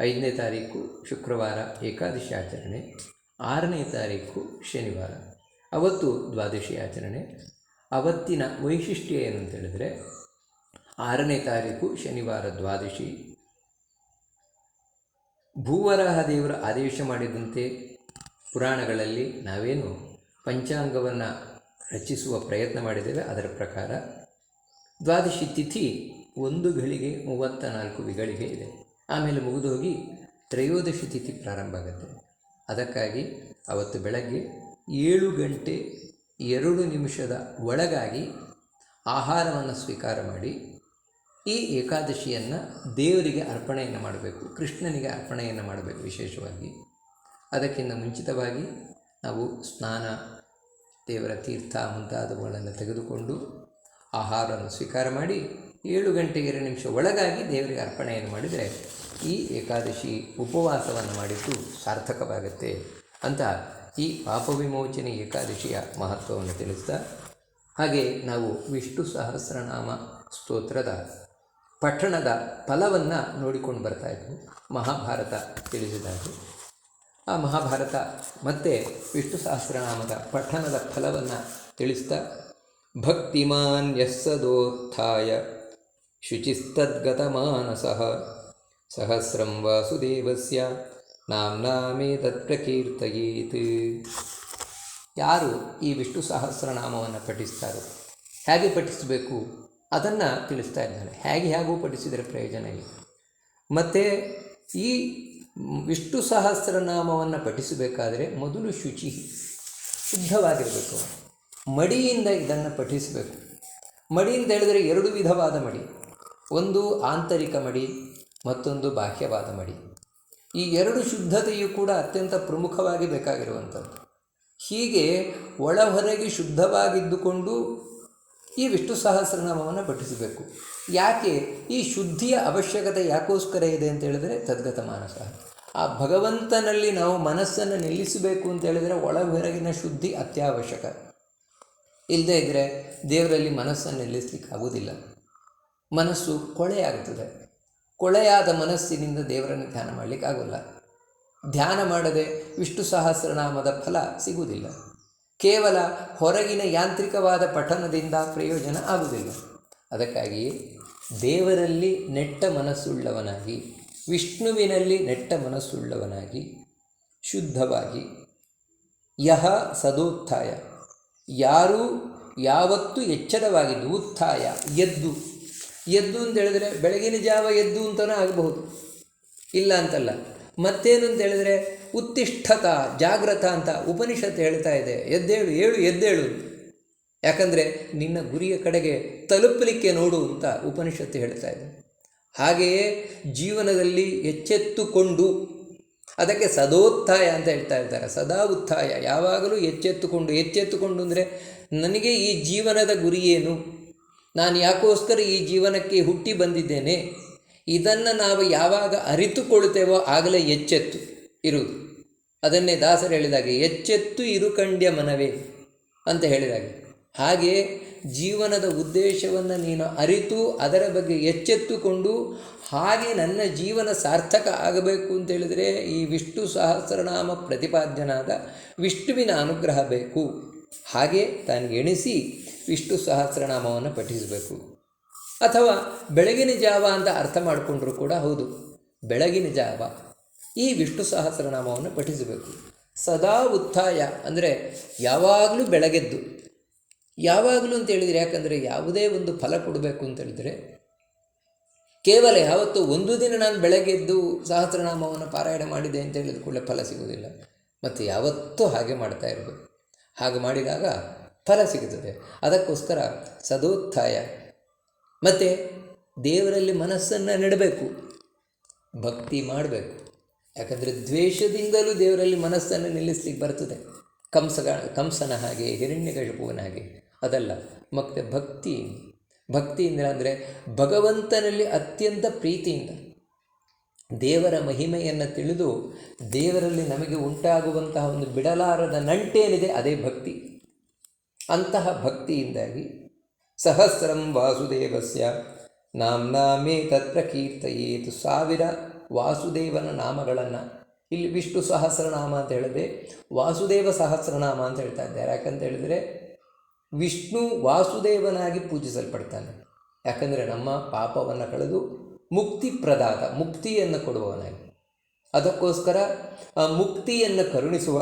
ಐದನೇ ತಾರೀಕು ಶುಕ್ರವಾರ ಏಕಾದಶಿ ಆಚರಣೆ. ಆರನೇ ತಾರೀಕು ಶನಿವಾರ. ಅವತ್ತು ದ್ವಾದಶಿ ಆಚರಣೆ. ಅವತ್ತಿನ ವೈಶಿಷ್ಟ್ಯ ಏನು ಅಂತ ಹೇಳಿದ್ರೆ, ಆರನೇ ತಾರೀಕು ಶನಿವಾರ ದ್ವಾದಶಿ. ಭೂವರಾಹ ದೇವರ ಆದೇಶ ಮಾಡಿದಂತೆ ಪುರಾಣಗಳಲ್ಲಿ ನಾವೇನು ಪಂಚಾಂಗವನ್ನು ರಚಿಸುವ ಪ್ರಯತ್ನ ಮಾಡಿದ್ದೇವೆ, ಅದರ ಪ್ರಕಾರ ದ್ವಾದಶಿ ತಿಥಿ ಒಂದು ಗಳಿಗೆ ಮೂವತ್ತ ನಾಲ್ಕು ವಿಗಳಿಗೆ ಇದೆ. ಆಮೇಲೆ ಮುಗಿದು ಹೋಗಿ ತ್ರಯೋದಶಿ ತಿಥಿ ಪ್ರಾರಂಭ ಆಗುತ್ತೆ. ಅದಕ್ಕಾಗಿ ಅವತ್ತು ಬೆಳಗ್ಗೆ ಏಳು ಗಂಟೆ ಎರಡು ನಿಮಿಷದ ಒಳಗಾಗಿ ಆಹಾರವನ್ನು ಸ್ವೀಕಾರ ಮಾಡಿ ಈ ಏಕಾದಶಿಯನ್ನು ದೇವರಿಗೆ ಅರ್ಪಣೆಯನ್ನು ಮಾಡಬೇಕು, ಕೃಷ್ಣನಿಗೆ ಅರ್ಪಣೆಯನ್ನು ಮಾಡಬೇಕು ವಿಶೇಷವಾಗಿ. ಅದಕ್ಕಿಂತ ಮುಂಚಿತವಾಗಿ ನಾವು ಸ್ನಾನ, ದೇವರ ತೀರ್ಥ ಮುಂತಾದವುಗಳನ್ನು ತೆಗೆದುಕೊಂಡು ಆಹಾರವನ್ನು ಸ್ವೀಕಾರ ಮಾಡಿ ಏಳು ಗಂಟೆಗೆ ಎರಡು ನಿಮಿಷ ಒಳಗಾಗಿ ದೇವರಿಗೆ ಅರ್ಪಣೆಯನ್ನು ಮಾಡಿದರೆ ಈ ಏಕಾದಶಿ ಉಪವಾಸವನ್ನು ಮಾಡಿದ್ದು ಸಾರ್ಥಕವಾಗುತ್ತೆ ಅಂತ ಈ ಪಾಪವಿಮೋಚನೆ ಏಕಾದಶಿಯ ಮಹತ್ವವನ್ನು ತಿಳಿಸ್ತಾ, ಹಾಗೆ ನಾವು ವಿಷ್ಣು ಸಹಸ್ರನಾಮ ಸ್ತೋತ್ರದ ಪಠಣದ ಫಲವನ್ನು ನೋಡಿಕೊಂಡು ಬರ್ತಾ ಇದ್ವಿ. ಮಹಾಭಾರತ ತಿಳಿಸಿದಾಗ. ಆ ಮಹಾಭಾರತ ಮತ್ತೆ ವಿಷ್ಣು ಸಹಸ್ರನಾಮದ ಪಠಣದ ಫಲವನ್ನು ತಿಳಿಸ್ತಾ ಭಕ್ತಿಮಾನ್ ಯಸ್ಸದೋತ್ಥಾಯ ಶುಚಿಸ್ತದ್ಗತಮಾನಸಃ ಸಹಸ್ರಂ ವಾಸುದೇವಸ್ಯ ನಾಮ್ನಾಮೇ ತತ್ಪ್ರಕೀರ್ತಯೇತ್ ಯಾರು ಈ ವಿಷ್ಣು ಸಹಸ್ರನಾಮವನ್ನು ಪಠಿಸ್ತಾರೋ, ಹೇಗೆ ಪಠಿಸಬೇಕು ಅದನ್ನು ತಿಳಿಸ್ತಾ ಇದ್ದಾನೆ. ಹೇಗೆ ಹೇಗೂ ಪಠಿಸಿದರೆ ಪ್ರಯೋಜನ ಇಲ್ಲ. ಮತ್ತು ಈ ವಿಷ್ಣು ಸಹಸ್ರನಾಮವನ್ನು ಪಠಿಸಬೇಕಾದರೆ ಮೊದಲು ಶುಚಿ, ಶುದ್ಧವಾಗಿರಬೇಕು. ಮಡಿಯಿಂದ ಇದನ್ನು ಪಠಿಸಬೇಕು. ಮಡಿಯಿಂದ ಹೇಳಿದರೆ ಎರಡು ವಿಧವಾದ ಮಡಿ. ಒಂದು ಆಂತರಿಕ ಮಡಿ, ಮತ್ತೊಂದು ಬಾಹ್ಯವಾದ ಮಡಿ. ಈ ಎರಡು ಶುದ್ಧತೆಯು ಕೂಡ ಅತ್ಯಂತ ಪ್ರಮುಖವಾಗಿ ಬೇಕಾಗಿರುವಂಥದ್ದು. ಹೀಗೆ ಒಳ ಹೊರಗೆ ಶುದ್ಧವಾಗಿದ್ದುಕೊಂಡು ಈ ವಿಷ್ಣು ಸಹಸ್ರನಾಮವನ್ನು ಪಠಿಸಬೇಕು. ಯಾಕೆ? ಈ ಶುದ್ಧಿಯ ಅವಶ್ಯಕತೆ ಯಾಕೋಸ್ಕರ ಇದೆ ಅಂತ ಹೇಳಿದರೆ ತದ್ಗತ ಮಾನಸ. ಆ ಭಗವಂತನಲ್ಲಿ ನಾವು ಮನಸ್ಸನ್ನು ನಿಲ್ಲಿಸಬೇಕು ಅಂತ ಹೇಳಿದರೆ ಒಳ ಹೊರಗಿನ ಶುದ್ಧಿ ಅತ್ಯವಶ್ಯಕ. ಇಲ್ಲದೇ ಇದ್ದರೆ ದೇವರಲ್ಲಿ ಮನಸ್ಸನ್ನು ನಿಲ್ಲಿಸಲಿಕ್ಕೆ ಆಗುವುದಿಲ್ಲ. ಮನಸ್ಸು ಕೊಳೆಯಾಗುತ್ತದೆ ಕೊಳೆಯಾದ ಮನಸ್ಸಿನಿಂದ ದೇವರನ್ನು ಧ್ಯಾನ ಮಾಡಲಿಕ್ಕೆ ಆಗೋಲ್ಲ. ಧ್ಯಾನ ಮಾಡದೆ ವಿಷ್ಣು ಸಹಸ್ರನಾಮದ ಫಲ ಸಿಗುವುದಿಲ್ಲ. ಕೇವಲ ಹೊರಗಿನ ಯಾಂತ್ರಿಕವಾದ ಪಠನದಿಂದ ಪ್ರಯೋಜನ ಆಗುವುದಿಲ್ಲ. ಅದಕ್ಕಾಗಿ ದೇವರಲ್ಲಿ ನೆಟ್ಟ ಮನಸ್ಸುಳ್ಳವನಾಗಿ, ವಿಷ್ಣುವಿನಲ್ಲಿ ನೆಟ್ಟ ಮನಸ್ಸುಳ್ಳವನಾಗಿ, ಶುದ್ಧವಾಗಿ, ಯಹ ಸದೋತ್ಥಾಯ, ಯಾರೂ ಯಾವತ್ತೂ ಎಚ್ಚರವಾಗಿದ್ದು ಉತ್ಥಾಯ ಎದ್ದು ಎದ್ದು ಅಂತ ಹೇಳಿದ್ರೆ ಬೆಳಗಿನ ಜಾವ ಎದ್ದು ಅಂತಲೂ ಆಗಬಹುದು. ಇಲ್ಲ ಅಂತಲ್ಲ. ಮತ್ತೇನು ಅಂತ ಹೇಳಿದ್ರೆ ಉತ್ತಿಷ್ಠತ, ಜಾಗ್ರತ ಅಂತ ಉಪನಿಷತ್ತು ಹೇಳ್ತಾ ಇದೆ. ಎದ್ದೇಳು, ಏಳು, ಎದ್ದೇಳು ಯಾಕಂದರೆ ನಿನ್ನ ಗುರಿಯ ಕಡೆಗೆ ತಲುಪಲಿಕ್ಕೆ ನೋಡು ಅಂತ ಉಪನಿಷತ್ತು ಹೇಳ್ತಾ ಇದೆ. ಹಾಗೆಯೇ ಜೀವನದಲ್ಲಿ ಎಚ್ಚೆತ್ತುಕೊಂಡು, ಅದಕ್ಕೆ ಸದೋತ್ಥಾಯ ಅಂತ ಹೇಳ್ತಾ ಇರ್ತಾರೆ ಸದಾ ಉತ್ಥಾಯ. ಯಾವಾಗಲೂ ಎಚ್ಚೆತ್ತುಕೊಂಡು ಎಚ್ಚೆತ್ತುಕೊಂಡು ಅಂದರೆ ನನಗೆ ಈ ಜೀವನದ ಗುರಿ ಏನು? ನಾನು ಯಾಕೋಸ್ಕರ ಈ ಜೀವನಕ್ಕೆ ಹುಟ್ಟಿ ಬಂದಿದ್ದೇನೆ? ಇದನ್ನು ನಾವು ಯಾವಾಗ ಅರಿತುಕೊಳ್ಳುತ್ತೇವೋ ಆಗಲೇ ಎಚ್ಚೆತ್ತು ಇರುವುದು. ಅದನ್ನೇ ದಾಸರು ಹೇಳಿದಾಗೆ, ಎಚ್ಚೆತ್ತು ಇರುಕಂಡ್ಯ ಮನವೇ ಅಂತ ಹೇಳಿದಾಗೆ. ಹಾಗೆ ಜೀವನದ ಉದ್ದೇಶವನ್ನು ನೀನು ಅರಿತು ಅದರ ಬಗ್ಗೆ ಎಚ್ಚೆತ್ತುಕೊಂಡು ಹಾಗೆ ನನ್ನ ಜೀವನ ಸಾರ್ಥಕ ಆಗಬೇಕು ಅಂತ ಹೇಳಿದರೆ ಈ ವಿಷ್ಣು ಸಹಸ್ರನಾಮ ಪ್ರತಿಪಾದ್ಯನಾದ ವಿಷ್ಣುವಿನ ಅನುಗ್ರಹ ಬೇಕು. ಹಾಗೆ ತಾನು ಎಣಿಸಿ ವಿಷ್ಣು ಸಹಸ್ರನಾಮವನ್ನು ಪಠಿಸಬೇಕು. ಅಥವಾ ಬೆಳಗಿನ ಜಾವ ಅಂತ ಅರ್ಥ ಮಾಡಿಕೊಂಡ್ರೂ ಕೂಡ ಹೌದು. ಬೆಳಗಿನ ಜಾವ ಈ ವಿಷ್ಣು ಸಹಸ್ರನಾಮವನ್ನು ಪಠಿಸಬೇಕು. ಸದಾ ಉತ್ಥಾಯ ಅಂದರೆ ಯಾವಾಗಲೂ ಬೆಳಗೆದ್ದು. ಯಾವಾಗಲೂ ಅಂತ ಹೇಳಿದರೆ ಯಾಕಂದರೆ ಯಾವುದೇ ಒಂದು ಫಲ ಕೊಡಬೇಕು ಅಂತ ಹೇಳಿದರೆ ಕೇವಲ ಯಾವತ್ತು ಒಂದು ದಿನ ನಾನು ಬೆಳಗ್ಗೆದ್ದು ಸಹಸ್ರನಾಮವನ್ನು ಪಾರಾಯಣ ಮಾಡಿದೆ ಅಂತ ಹೇಳಿದ ಕೂಡಲೇ ಫಲ ಸಿಗುವುದಿಲ್ಲ. ಮತ್ತು ಯಾವತ್ತೂ ಹಾಗೆ ಮಾಡ್ತಾ ಇರಬೇಕು. ಹಾಗೆ ಮಾಡಿದಾಗ ಫಲ ಸಿಗುತ್ತದೆ. ಅದಕ್ಕೋಸ್ಕರ ಸದೋತ್ಥಾಯ. ಮತ್ತು ದೇವರಲ್ಲಿ ಮನಸ್ಸನ್ನು ನೆಡಬೇಕು. ಭಕ್ತಿ ಮಾಡಬೇಕು. ಯಾಕಂದರೆ ದ್ವೇಷದಿಂದಲೂ ದೇವರಲ್ಲಿ ಮನಸ್ಸನ್ನು ನಿಲ್ಲಿಸ್ಲಿಕ್ಕೆ ಬರ್ತದೆ. ಕಂಸಗ, ಕಂಸನ ಹಾಗೆ ಹಿರಣ್ಯಗಳಿಪುವನ ಹಾಗೆ. ಅದಲ್ಲ, ಮತ್ತು ಭಕ್ತಿ. ಭಕ್ತಿಯಿಂದ ಅಂದರೆ ಭಗವಂತನಲ್ಲಿ ಅತ್ಯಂತ ಪ್ರೀತಿಯಿಂದ. ದೇವರ ಮಹಿಮೆಯನ್ನು ತಿಳಿದು ದೇವರಲ್ಲಿ ನಮಗೆ ಉಂಟಾಗುವಂತಹ ಒಂದು ಬಿಡಲಾರದ ನಂಟೇನಿದೆ, ಅದೇ ಭಕ್ತಿ. ಅಂತಹ ಭಕ್ತಿಯಿಂದಾಗಿ ಸಹಸ್ರಂ ವಾಸುದೇವಸ್ಯ ನಾಮ್ನಾಮೇ ತತ್ರ ಕೀರ್ತಯೇತು ಸಾವಿರ ವಾಸುದೇವನ ನಾಮಗಳನ್ನು. ಇಲ್ಲಿ ವಿಷ್ಣು ಸಹಸ್ರನಾಮ ಅಂತ ಹೇಳಿದೆ ವಾಸುದೇವ ಸಹಸ್ರನಾಮ ಅಂತ ಹೇಳ್ತಾ ಇದ್ದಾರೆ. ಯಾಕಂತ ಹೇಳಿದರೆ, ವಿಷ್ಣು ವಾಸುದೇವನಾಗಿ ಪೂಜಿಸಲ್ಪಡ್ತಾನೆ. ಯಾಕಂದರೆ ನಮ್ಮ ಪಾಪವನ್ನು ಕಳೆದು ಮುಕ್ತಿ ಪ್ರದಾತ, ಮುಕ್ತಿಯನ್ನು ಕೊಡುವವನಾಗಿ. ಅದಕ್ಕೋಸ್ಕರ, ಆ ಮುಕ್ತಿಯನ್ನು ಕರುಣಿಸುವ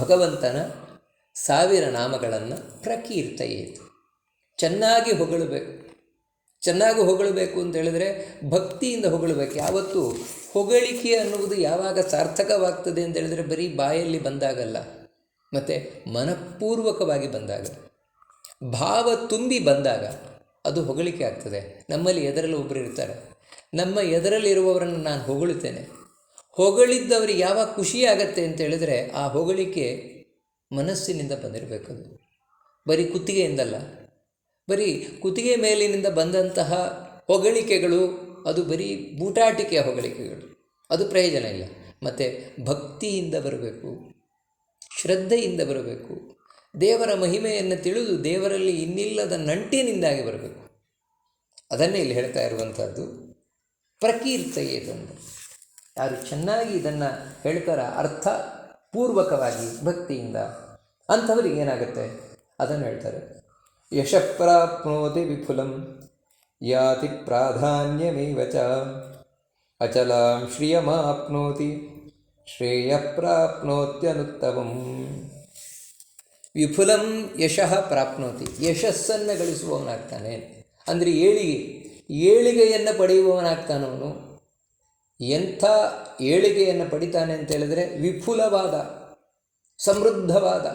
ಭಗವಂತನ ಸಾವಿರ ನಾಮಗಳನ್ನು ಪ್ರಕೀರ್ತಯೇತು ಚೆನ್ನಾಗಿ ಹೊಗಳಬೇಕು. ಚೆನ್ನಾಗಿ ಹೊಗಳಬೇಕು ಅಂತ ಹೇಳಿದ್ರೆ ಭಕ್ತಿಯಿಂದ ಹೊಗಳಬೇಕು. ಯಾವತ್ತು ಹೊಗಳಿಕೆ ಅನ್ನುವುದು ಯಾವಾಗ ಸಾರ್ಥಕವಾಗ್ತದೆ ಅಂತ ಹೇಳಿದ್ರೆ ಬರೀ ಬಾಯಲ್ಲಿ ಬಂದಾಗಲ್ಲ. ಮತ್ತು ಮನಪೂರ್ವಕವಾಗಿ ಬಂದಾಗ, ಭಾವ ತುಂಬಿ ಬಂದಾಗ ಅದು ಹೊಗಳಿಕೆ ಆಗ್ತದೆ. ನಮ್ಮಲ್ಲಿ ಎದರಲ್ಲಿ ಒಬ್ಬರು ಇರ್ತಾರೆ. ನಮ್ಮ ಎದರಲ್ಲಿರುವವರನ್ನು ನಾನು ಹೊಗಳುತ್ತೇನೆ. ಹೊಗಳಿದ್ದವರಿಗೆ ಯಾವಾಗ ಖುಷಿ ಆಗತ್ತೆ ಅಂತ ಹೇಳಿದರೆ ಆ ಹೊಗಳಿಕೆ ಮನಸ್ಸಿನಿಂದ ಬಂದಿರಬೇಕದು ಬರೀ ಕುತ್ತಿಗೆಯಿಂದಲ್ಲ. ಬರೀ ಕುತ್ತಿಗೆ ಮೇಲಿನಿಂದ ಬಂದಂತಹ ಹೊಗಳಿಕೆಗಳು, ಅದು ಬರೀ ಬೂಟಾಟಿಕೆಯ ಹೊಗಳಿಕೆಗಳು. ಅದು ಪ್ರಯೋಜನ ಇಲ್ಲ. ಮತ್ತು ಭಕ್ತಿಯಿಂದ ಬರಬೇಕು, ಶ್ರದ್ಧೆಯಿಂದ ಬರಬೇಕು. ದೇವರ ಮಹಿಮೆಯನ್ನು ತಿಳಿದು ದೇವರಲ್ಲಿ ಇನ್ನಿಲ್ಲದ ನಂಟಿನಿಂದಾಗಿ ಬರಬೇಕು. ಅದನ್ನೇ ಇಲ್ಲಿ ಹೇಳ್ತಾ ಇರುವಂಥದ್ದು. ಪ್ರಕೀರ್ತಯೇತಂದು ಯಾರು ಚೆನ್ನಾಗಿ ಇದನ್ನು ಹೇಳ್ತಾರ ಅರ್ಥ ಪೂರ್ವಕವಾಗಿ ಭಕ್ತಿಯಿಂದ ಅಂಥವ್ರಿಗೆ ಏನಾಗುತ್ತೆ? ಅದನ್ನು ಹೇಳ್ತಾರೆ. ಯಶಪ್ರಾಪ್ನೋತಿ ವಿಫುಲಂ, ಯಾತಿ ಪ್ರಾಧಾನ್ಯಮೇವ ಚ. ಅಚಲಾಂ ಶ್ರಿಯಮಾಪ್ನೋತಿ ಶ್ರೇಯ ಪ್ರಾಪ್ನೋತ್ಯನುತ್ತಮಂ ವಿಪುಲಂ ಯಶಃ ಪ್ರಾಪ್ನೋತಿ. ಯಶಸ್ಸನ್ನು ಗಳಿಸುವವನಾಗ್ತಾನೆ. ಅಂದರೆ ಏಳಿಗೆ, ಏಳಿಗೆಯನ್ನು ಪಡೆಯುವವನಾಗ್ತಾನವನು. ಎಂಥ ಏಳಿಗೆಯನ್ನು ಪಡಿತಾನೆ ಅಂತ ಹೇಳಿದರೆ ವಿಪುಲವಾದ ಸಮೃದ್ಧವಾದ,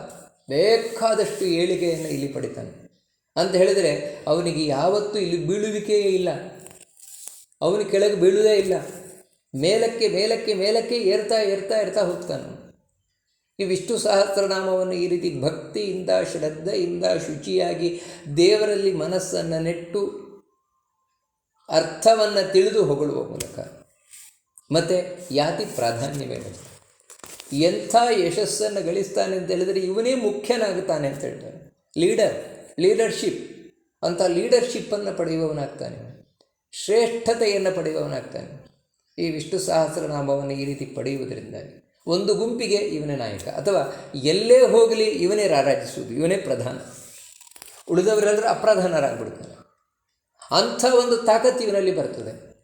ಬೇಕಾದಷ್ಟು ಏಳಿಗೆಯನ್ನು ಇಲ್ಲಿ ಪಡಿತಾನೆ. ಅಂತ ಹೇಳಿದರೆ ಅವನಿಗೆ ಯಾವತ್ತೂ ಇಲ್ಲಿ ಬೀಳುವಿಕೆಯೇ ಇಲ್ಲ. ಅವನು ಕೆಳಗೆ ಬೀಳುವುದೇ ಇಲ್ಲ. ಮೇಲಕ್ಕೆ ಮೇಲಕ್ಕೆ ಮೇಲಕ್ಕೆ ಏರ್ತಾ ಏರ್ತಾ ಏರ್ತಾ ಹೋಗ್ತಾನೆ ಈ ವಿಷ್ಣು ಸಹಸ್ರನಾಮವನ್ನು ಈ ರೀತಿ ಭಕ್ತಿಯಿಂದ, ಶ್ರದ್ಧೆಯಿಂದ, ಶುಚಿಯಾಗಿ ದೇವರಲ್ಲಿ ಮನಸ್ಸನ್ನು ನೆಟ್ಟು ಅರ್ಥವನ್ನು ತಿಳಿದು ಹೊಗಳುವ ಮೂಲಕ. ಮತ್ತು ಯಾತಿ ಪ್ರಾಧಾನ್ಯವೇನು ಎಂಥ ಯಶಸ್ಸನ್ನು ಗಳಿಸ್ತಾನೆ ಅಂತ ಹೇಳಿದರೆ ಇವನೇ ಮುಖ್ಯನಾಗುತ್ತಾನೆ ಅಂತ ಹೇಳ್ತಾರೆ. Leader, leadership. ಅಂಥ ಲೀಡರ್ಶಿಪ್ಪನ್ನು ಪಡೆಯುವವನಾಗ್ತಾನೆ. ಶ್ರೇಷ್ಠತೆಯನ್ನು ಪಡೆಯುವವನಾಗ್ತಾನೆ. ಈ ವಿಷ್ಣು ಸಹಸ್ರನಾಮವನ್ನು ಈ ರೀತಿ ಪಡೆಯುವುದರಿಂದಾಗಿ. ಒಂದು ಗುಂಪಿಗೆ ಇವನೇ ನಾಯಕ. ಅಥವಾ ಎಲ್ಲೇ ಹೋಗಲಿ ಇವನೇ ರಾರಾಜಿಸುವುದು, ಇವನೇ ಪ್ರಧಾನ. ಉಳಿದವರೆಲ್ಲರೂ ಅಪ್ರಧಾನರಾಗ್ಬಿಡ್ತಾರೆ. ಅಂಥ ಒಂದು ತಾಕತ್ತು ಇವನಲ್ಲಿ ಬರ್ತದೆ.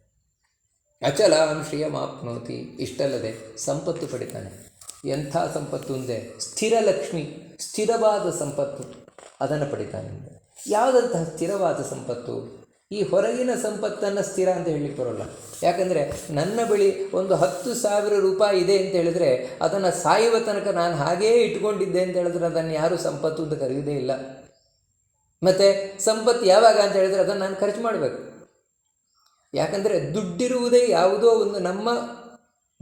ಅಚಲ ಶ್ರಿಯಮಾಪ್ನೋತಿ ಇಷ್ಟಲ್ಲದೆ ಸಂಪತ್ತು ಪಡಿತಾನೆ. ಎಂಥ ಸಂಪತ್ತು ಅಂದರೆ ಸ್ಥಿರ ಲಕ್ಷ್ಮಿ ಸ್ಥಿರವಾದ ಸಂಪತ್ತು ಅದನ್ನು ಪಡಿತಾನೆ. ಯಾವುದಂತಹ ಸ್ಥಿರವಾದ ಸಂಪತ್ತು? ಈ ಹೊರಗಿನ ಸಂಪತ್ತನ್ನು ಸ್ಥಿರ ಅಂತ ಹೇಳಲಿಕ್ಕೆ ಬರೋಲ್ಲ. ಯಾಕಂದರೆ ನನ್ನ ಬಳಿ ಒಂದು ಹತ್ತು ಸಾವಿರ ರೂಪಾಯಿ ಇದೆ ಅಂತ ಹೇಳಿದರೆ ಅದನ್ನು ಸಾಯುವ ತನಕ ನಾನು ಹಾಗೇ ಇಟ್ಕೊಂಡಿದ್ದೆ ಅಂತ ಹೇಳಿದ್ರೆ ಅದನ್ನು ಯಾರೂ ಸಂಪತ್ತು ಅಂತ ಕರೆಯೋದೇ ಇಲ್ಲ. ಮತ್ತು ಸಂಪತ್ತು ಯಾವಾಗ ಅಂತ ಹೇಳಿದ್ರೆ ಅದನ್ನು ನಾನು ಖರ್ಚು ಮಾಡಬೇಕು. ಯಾಕಂದರೆ ದುಡ್ಡಿರುವುದೇ ಯಾವುದೋ ಒಂದು ನಮ್ಮ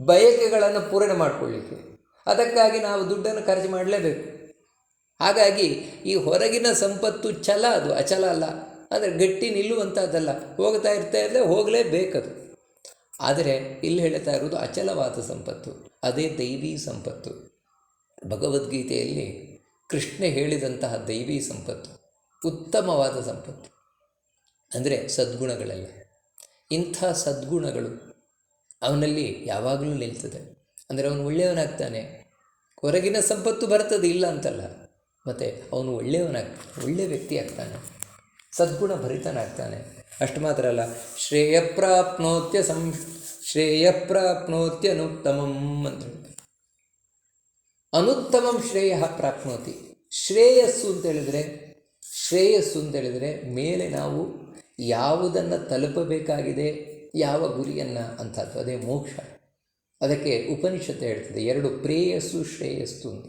ಬಯಕೆಗಳನ್ನು ಪೂರಣೆ ಮಾಡಿಕೊಳ್ಳಿಕ್ಕೆ. ಅದಕ್ಕಾಗಿ ನಾವು ದುಡ್ಡನ್ನು ಖರ್ಚು ಮಾಡಲೇಬೇಕು. ಹಾಗಾಗಿ ಈ ಹೊರಗಿನ ಸಂಪತ್ತು ಛಲ ಅದು, ಅಚಲ ಅಲ್ಲ. ಅಂದರೆ ಗಟ್ಟಿ ನಿಲ್ಲುವಂಥದ್ದಲ್ಲ ಹೋಗ್ತಾ ಇರ್ತಾ ಇದ್ದರೆ ಹೋಗಲೇಬೇಕದು. ಆದರೆ ಇಲ್ಲಿ ಹೇಳ್ತಾ ಇರೋದು ಅಚಲವಾದ ಸಂಪತ್ತು. ಅದೇ ದೈವಿ ಸಂಪತ್ತು. ಭಗವದ್ಗೀತೆಯಲ್ಲಿ ಕೃಷ್ಣ ಹೇಳಿದಂತಹ ದೈವಿ ಸಂಪತ್ತು, ಉತ್ತಮವಾದ ಸಂಪತ್ತು. ಅಂದರೆ ಸದ್ಗುಣಗಳೆಲ್ಲ. ಇಂಥ ಸದ್ಗುಣಗಳು ಅವನಲ್ಲಿ ಯಾವಾಗಲೂ ನಿಲ್ತದೆ. ಅಂದರೆ ಅವನು ಒಳ್ಳೆಯವನಾಗ್ತಾನೆ. ಹೊರಗಿನ ಸಂಪತ್ತು ಬರ್ತದೆ ಇಲ್ಲ ಅಂತಲ್ಲ. ಮತ್ತು ಅವನು ಒಳ್ಳೆಯವನಾಗ್ತಾನೆ ಒಳ್ಳೆಯ ವ್ಯಕ್ತಿ ಆಗ್ತಾನೆ. ಸದ್ಗುಣ ಭರಿತನಾಗ್ತಾನೆ. ಅಷ್ಟು ಮಾತ್ರ ಅಲ್ಲ, ಶ್ರೇಯ ಪ್ರಾಪ್ನೋತ್ಯ ಸಂ, ಶ್ರೇಯ ಪ್ರಾಪ್ನೋತ್ಯನುತ್ತಮಂ ಅಂತ ಹೇಳ್ತಾರೆ ಅನುತ್ತಮಂ ಶ್ರೇಯ ಪ್ರಾಪ್ನೋತಿ. ಶ್ರೇಯಸ್ಸು ಅಂತ ಹೇಳಿದರೆ ಶ್ರೇಯಸ್ಸು ಅಂತ ಹೇಳಿದರೆ ಮೇಲೆ ನಾವು ಯಾವುದನ್ನು ತಲುಪಬೇಕಾಗಿದೆ, ಯಾವ ಗುರಿಯನ್ನು ಅಂಥದ್ದು ಅದೇ ಮೋಕ್ಷ. ಅದಕ್ಕೆ ಉಪನಿಷತ್ತು ಹೇಳ್ತದೆ, ಎರಡು ಪ್ರೇಯಸ್ಸು ಶ್ರೇಯಸ್ಸು ಅಂತ.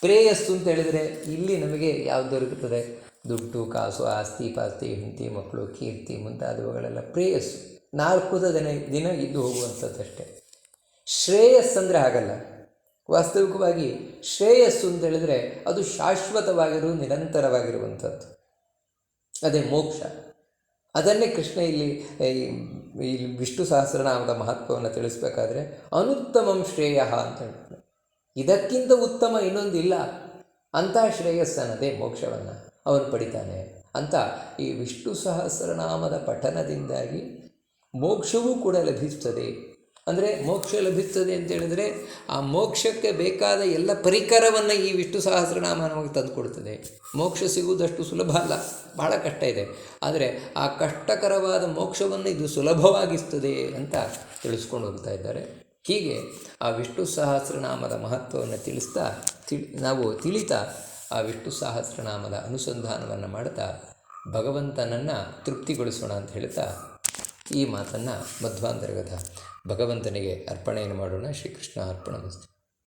ಪ್ರೇಯಸ್ಸು ಅಂತ ಹೇಳಿದರೆ ಇಲ್ಲಿ ನಮಗೆ ಯಾವುದು ದೊರಕುತ್ತದೆ? ದುಡ್ಡು, ಕಾಸು, ಆಸ್ತಿ, ಪಾಸ್ತಿ, ಹೆಂಡತಿ, ಮಕ್ಕಳು, ಕೀರ್ತಿ ಮುಂತಾದವುಗಳೆಲ್ಲ ಪ್ರೇಯಸ್ಸು. ನಾಲ್ಕು ದಿನ ದಿನ ಇದ್ದು ಹೋಗುವಂಥದ್ದಷ್ಟೇ. ಶ್ರೇಯಸ್ಸಂದರೆ ಹಾಗಲ್ಲ. ವಾಸ್ತವಿಕವಾಗಿ ಶ್ರೇಯಸ್ಸು ಅಂತ ಹೇಳಿದರೆ ಅದು ಶಾಶ್ವತವಾಗಿರು, ನಿರಂತರವಾಗಿರುವಂಥದ್ದು. ಅದೇ ಮೋಕ್ಷ. ಅದನ್ನೇ ಕೃಷ್ಣ ಇಲ್ಲಿ ಇಲ್ಲಿ ವಿಷ್ಣು ಸಹಸ್ರನಾಮದ ಮಹತ್ವವನ್ನು ತಿಳಿಸ್ಬೇಕಾದ್ರೆ ಅನುತ್ತಮಂ ಶ್ರೇಯ ಅಂತ ಹೇಳ್ತಾನೆ. ಇದಕ್ಕಿಂತ ಉತ್ತಮ ಇನ್ನೊಂದಿಲ್ಲ. ಅಂತಹ ಶ್ರೇಯಸ್ಸನ್ನದೇ ಮೋಕ್ಷವನ್ನು. ಅವನು ಪಡಿತಾನೆ. ಅಂತ ಈ ವಿಷ್ಣು ಸಹಸ್ರನಾಮದ ಪಠನದಿಂದಾಗಿ ಮೋಕ್ಷವೂ ಕೂಡ ಲಭಿಸ್ತದೆ. ಅಂದರೆ ಮೋಕ್ಷ ಲಭಿಸ್ತದೆ ಅಂತ ಹೇಳಿದರೆ ಆ ಮೋಕ್ಷಕ್ಕೆ ಬೇಕಾದ ಎಲ್ಲ ಪರಿಕರವನ್ನು ಈ ವಿಷ್ಣು ಸಹಸ್ರನಾಮ ನಮಗೆ ತಂದುಕೊಡ್ತದೆ ಮೋಕ್ಷ ಸಿಗುವುದಷ್ಟು ಸುಲಭ ಅಲ್ಲ, ಬಹಳ ಕಷ್ಟ ಇದೆ. ಆದರೆ ಆ ಕಷ್ಟಕರವಾದ ಮೋಕ್ಷವನ್ನು ಇದು ಸುಲಭವಾಗಿಸ್ತದೆ ಅಂತ ತಿಳಿಸ್ಕೊಂಡು ಹೋಗ್ತಾ ಇದ್ದಾರೆ. ಹೀಗೆ ಆ ವಿಷ್ಣು ಸಹಸ್ರನಾಮದ ಮಹತ್ವವನ್ನು ತಿಳಿಸ್ತಾ, ತಿಳಿ, ನಾವು ತಿಳಿತಾ ಆ ವಿಷ್ಣು ಸಹಸ್ರನಾಮದ ಅನುಸಂಧಾನವನ್ನು ಮಾಡ್ತಾ ಭಗವಂತನನ್ನು ತೃಪ್ತಿಗೊಳಿಸೋಣ ಅಂತ ಹೇಳ್ತಾ ಈ ಮಾತನ್ನು ಮಧ್ವಾಂತರ್ಗತ ಭಗವಂತನಿಗೆ ಅರ್ಪಣೆಯನ್ನು ಮಾಡೋಣ. ಶ್ರೀಕೃಷ್ಣ ಅರ್ಪಣ